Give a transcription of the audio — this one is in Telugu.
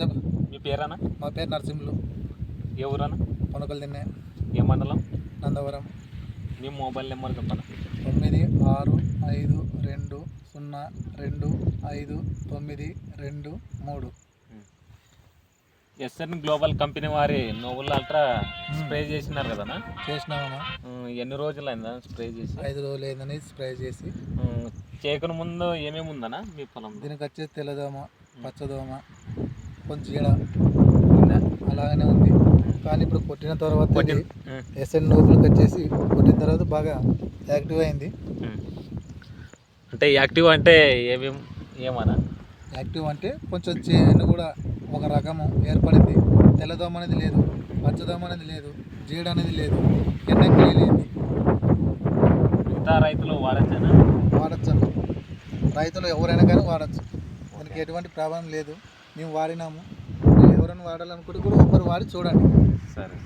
చెప్పు. మీ పేరేనా మా పేరు నరసింహులు. ఏ ఊరనా పొనకలు తిన్నే. ఏ మండలం? నందవరం. మీ మొబైల్ నెంబర్ చెప్పనా? తొమ్మిది ఆరు ఐదు రెండు సున్నా రెండు ఐదు తొమ్మిది రెండు మూడు. ఎస్ఎన్ గ్లోబల్ కంపెనీ వారి నోవుల్ అల్ట్రా స్ప్రే చేసినారు కదనా చేసినామన్నా. ఉమ్, ఎన్ని రోజులు అయిందా స్ప్రే చేసి? ఐదు రోజులు అయిందని స్ప్రే చేసి. చేయకుని ముందు ఏమేమి ఉందనా మీ పొలం దీనికి వచ్చేసి తెల్లదోమ. పచ్చదోమ కొంచెం అలాగనే ఉంది. కానీ ఇప్పుడు కొట్టిన తర్వాత ఎస్ఎన్ లోపలికి వచ్చేసి కొట్టిన తర్వాత బాగా యాక్టివ్ అయింది. అంటే యాక్టివ్ అంటే ఏమేమి ఏమనా? యాక్టివ్ అంటే కొంచెం చేను కూడా ఒక రకము ఏర్పడింది. తెల్లదోమ అనేది లేదు పచ్చదోమ అనేది లేదు జీడ అనేది లేదు ఎండకి లేదు. మిగతా రైతులు వాడచ్చనా? వాడచ్చు అన్న. రైతులు ఎవరైనా కానీ వాడచ్చు. ఎటువంటి ప్రాబ్లం లేదు. మేము వాడినాము. ఎవరైనా వాడాలనుకుంటే కూడా ఒకరు వాడి చూడండి. సరే.